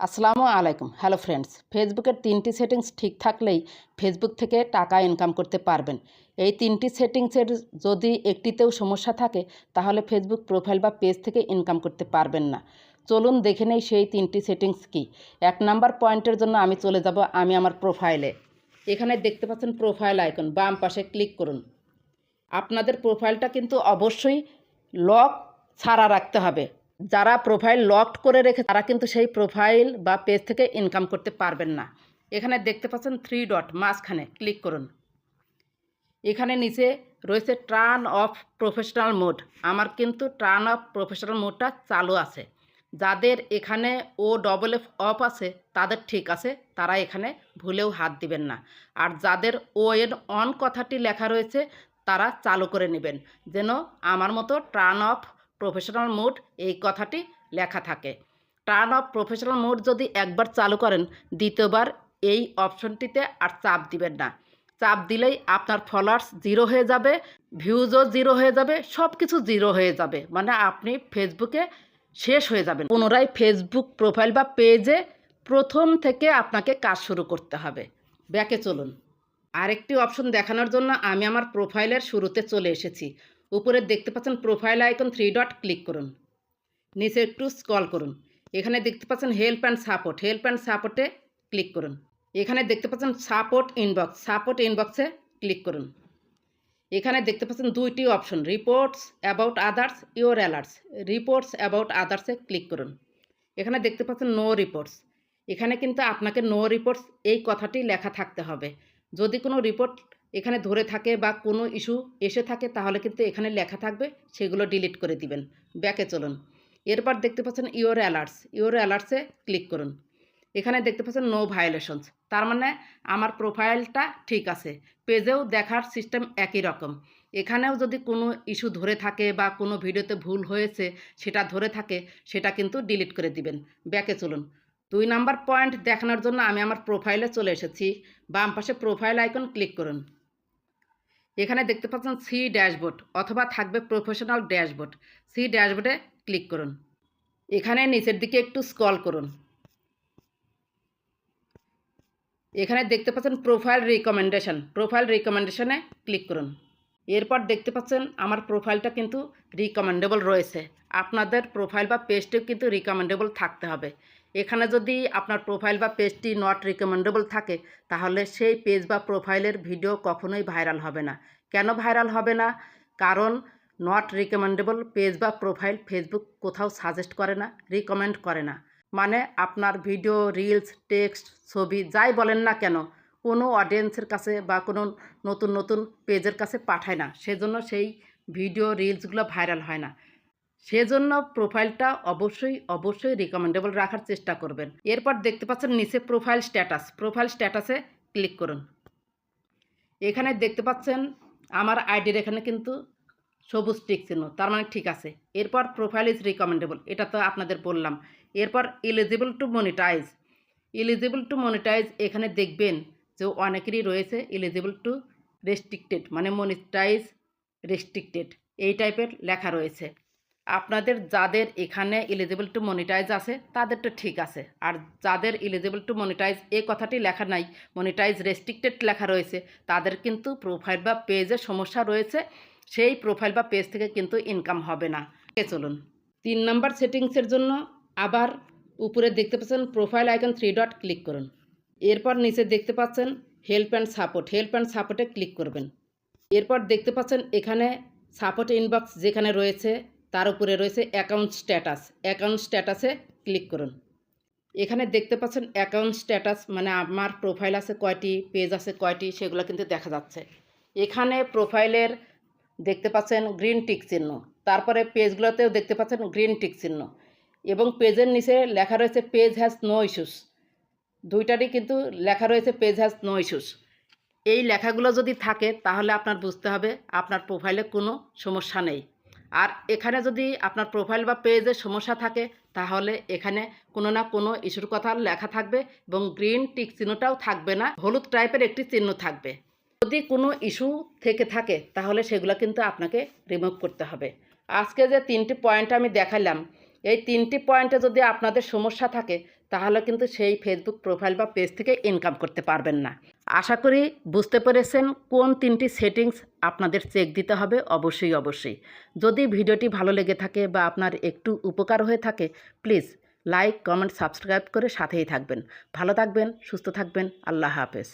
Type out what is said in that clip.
আসসালামু আলাইকুম। Hello friends ফেসবুকের তিনটি সেটিংস ঠিক থাকলেই ফেসবুক থেকে টাকা ইনকাম করতে পারবেন। এই তিনটি সেটিংসের যদি একটিতেও সমস্যা থাকে, তাহলে ফেসবুক প্রোফাইল বা পেজ থেকে ইনকাম করতে পারবেন না। চলুন দেখে নেই সেই তিনটি সেটিংস কি। এক নাম্বার পয়েন্টের জন্য আমি চলে যাব আমি আমার প্রোফাইলে এখানে দেখতে পাচ্ছেন প্রোফাইল আইকন বাম পাশে ক্লিক করুন। আপনাদের প্রোফাইলটা কিন্তু অবশ্যই লক ছাড়া রাখতে হবে। যারা প্রোফাইল লকড করে রেখে, তারা কিন্তু সেই প্রোফাইল বা পেজ থেকে ইনকাম করতে পারবেন না। এখানে দেখতে পাচ্ছেন থ্রি ডট মাঝখানে ক্লিক করুন। এখানে নিচে রয়েছে টার্ন অফ প্রফেশনাল মোড আমার কিন্তু টার্ন অফ প্রফেশনাল মোডটা চালু আছে। যাদের এখানে ও ডবল এফ অফ আছে, তাদের ঠিক আছে, তারা এখানে ভুলেও হাত দিবেন না। আর যাদের ও এর অন কথাটি লেখা রয়েছে, তারা চালু করে নেবেন। যেন আমার মতো টার্ন অফ প্রফেশনাল মোড এই কথাটি লেখা থাকে। টার্ন অফ প্রফেশনাল মোড যদি একবার চালু করেন, দ্বিতীয়বার এই অপশনটিতে আর চাপ দিবেন না। চাপ দিলেই আপনার ফলোয়ার্স জিরো হয়ে যাবে ভিউজও জিরো হয়ে যাবে সব কিছু জিরো হয়ে যাবে। মানে আপনি ফেসবুকে শেষ হয়ে যাবেন। পুনরায় ফেসবুক প্রোফাইল বা পেজে প্রথম থেকে আপনাকে কাজ শুরু করতে হবে। ব্যাকে চলুন। আরেকটি অপশন দেখানোর জন্য আমি আমার প্রোফাইলের শুরুতে চলে এসেছি। উপরে দেখতে পাচ্ছেন profile icon three dot click করুন। নিচে একটু স্কল করুন। এখানে দেখতে পাচ্ছেন help and support help and সাপোর্টে ক্লিক করুন। এখানে দেখতে পাচ্ছেন সাপোর্ট ইনবক্স সাপোর্ট ইনবক্সে ক্লিক করুন। এখানে দেখতে পাচ্ছেন দুইটি option reports about others your alerts reports about আদার্সে click করুন। এখানে দেখতে পাচ্ছেন নো রিপোর্টস এখানে কিন্তু আপনাকে নো রিপোর্টস এই কথাটি লেখা থাকতে হবে। যদি কোনো রিপোর্ট এখানে ধরে থাকে বা কোনো ইস্যু এসে থাকে তাহলে কিন্তু এখানে লেখা থাকবে, সেগুলো ডিলিট করে দিবেন। ব্যাকে চলুন। এরপর দেখতে পাচ্ছেন ইওর অ্যালার্টস। ইওর অ্যালার্টসে ক্লিক করুন। এখানে দেখতে পাচ্ছেন নো ভায়োলেশনস। তার মানে আমার প্রোফাইলটা ঠিক আছে। পেজেও দেখার সিস্টেম একই রকম। এখানেও যদি কোনো ইস্যু ধরে থাকে বা কোনো ভিডিওতে ভুল হয়েছে সেটা ধরে থাকে, সেটা কিন্তু ডিলিট করে দিবেন। ব্যাকে চলুন। দুই নাম্বার পয়েন্ট দেখানোর জন্য আমি আমার প্রোফাইলে চলে এসেছি। বাম পাশে প্রোফাইল আইকন ক্লিক করুন। এখানে দেখতে পাচ্ছেন সি ড্যাশবোর্ড অথবা থাকবে প্রফেশনাল ড্যাশবোর্ড। সি ড্যাশবোর্ডে ক্লিক করুন। এখানে নিচের দিকে একটু স্কল করুন। এখানে দেখতে পাচ্ছেন প্রোফাইল রিকমেন্ডেশন। প্রোফাইল রিকমেন্ডেশনে ক্লিক করুন। এরপর দেখতে পাচ্ছেন আমার প্রোফাইলটা কিন্তু রিকমেন্ডেবল রয়েছে। আপনাদের প্রোফাইল বা পেজটিও কিন্তু রিকমেন্ডেবল থাকতে হবে। এখানে যদি আপনার প্রোফাইল বা পেজটি নট রিকমেন্ডেবল থাকে, তাহলে সেই পেজ বা প্রোফাইলের ভিডিও কখনোই ভাইরাল হবে না। কেন ভাইরাল হবে না? কারণ নট রিকমেন্ডেবল পেজ বা প্রোফাইল ফেসবুক কোথাও সাজেস্ট করে না রিকমেন্ড করে না। মানে আপনার ভিডিও রিলস টেক্সট ছবি যাই বলেন না কেন, কোনো অডিয়েন্সের কাছে বা কোনো নতুন নতুন পেজের কাছে পাঠায় না। সেজন্য সেই ভিডিও রিলসগুলো ভাইরাল হয় না। সেজন্য প্রোফাইলটা অবশ্যই অবশ্যই রিকমেন্ডেবল রাখার চেষ্টা করবেন। এরপর দেখতে পাচ্ছেন নিচে প্রোফাইল স্ট্যাটাস প্রোফাইল স্ট্যাটাসে ক্লিক করুন। এখানে দেখতে পাচ্ছেন আমার আইডির এখানে কিন্তু সবুজ টিক চিহ্ন, তার মানে ঠিক আছে। এরপর প্রোফাইল ইজ রিকমেন্ডেবল এটা তো আপনাদের বললাম। এরপর eligible to monetize eligible to monetize এখানে দেখবেন যে অনেকেরই রয়েছে এলিজিবল টু রেস্ট্রিক্টেড মানে মনিটাইজ রেস্ট্রিক্টেড এই টাইপের লেখা রয়েছে। আপনাদের যাদের এখানে এলিজিবল টু মনিটাইজ আছে, তাদের তো ঠিক আছে। আর যাদের এলিজিবল টু মনিটাইজ এই কথাটি লেখা নাই মনিটাইজ রেস্ট্রিক্টেড লেখা রয়েছে, তাদের কিন্তু প্রোফাইল বা পেজে সমস্যা রয়েছে, সেই প্রোফাইল বা পেজ থেকে কিন্তু ইনকাম হবে না। এ চলুন, তিন নাম্বার সেটিংসের জন্য আবার উপরে দেখতে পাচ্ছেন profile icon three dot click করুন। এরপর নিচে দেখতে পাচ্ছেন help and support help and সাপোর্টে ক্লিক করবেন। এরপর দেখতে পাচ্ছেন এখানে সাপোর্ট ইনবক্স যেখানে রয়েছে তার উপরে রয়েছে অ্যাকাউন্ট স্ট্যাটাস অ্যাকাউন্ট স্ট্যাটাসে ক্লিক করুন। এখানে দেখতে পাচ্ছেন অ্যাকাউন্ট স্ট্যাটাস মানে আমার প্রোফাইল আছে কয়টি পেজ আছে কয়টি, সেগুলো কিন্তু দেখা যাচ্ছে। এখানে প্রোফাইলের দেখতে পাচ্ছেন গ্রিন টিক চিহ্ন। তারপরে পেজগুলোতেও দেখতে পাচ্ছেন গ্রিন টিক চিহ্ন। এবং পেজের নিচে লেখা রয়েছে পেজ হ্যাজ নো ইস্যুস দুইটারই কিন্তু লেখা রয়েছে পেজ হ্যাজ নো ইস্যুস এই লেখাগুলো যদি থাকে তাহলে আপনার বুঝতে হবে আপনার প্রোফাইলে কোনো সমস্যা নেই। আর এখানে যদি আপনার প্রোফাইল বা পেজে সমস্যা থাকে, তাহলে এখানে কোনো না কোনো ইস্যুর কথা লেখা থাকবে এবং গ্রিন টিক চিহ্নটাও থাকবে না, হলুদ টাইপের একটি চিহ্ন থাকবে। যদি কোনো ইস্যু থেকে থাকে, তাহলে সেগুলো কিন্তু আপনাকে রিমুভ করতে হবে। আজকে যে তিনটি পয়েন্ট আমি দেখালাম, এই তিনটি পয়েন্টে যদি আপনাদের সমস্যা থাকে, তাহলে কিন্তু সেই ফেসবুক প্রোফাইল বা পেজ থেকে ইনকাম করতে পারবেন না। আশা করি বুঝতে পেরেছেন কোন তিনটি সেটিংস আপনাদের চেক দিতে হবে অবশ্যই অবশ্যই। যদি ভিডিওটি ভালো লেগে থাকে বা আপনার একটু উপকার হয়ে থাকে প্লিজ লাইক কমেন্ট সাবস্ক্রাইব করে সাথেই থাকবেন। ভালো থাকবেন, সুস্থ থাকবেন, আল্লাহ হাফেজ।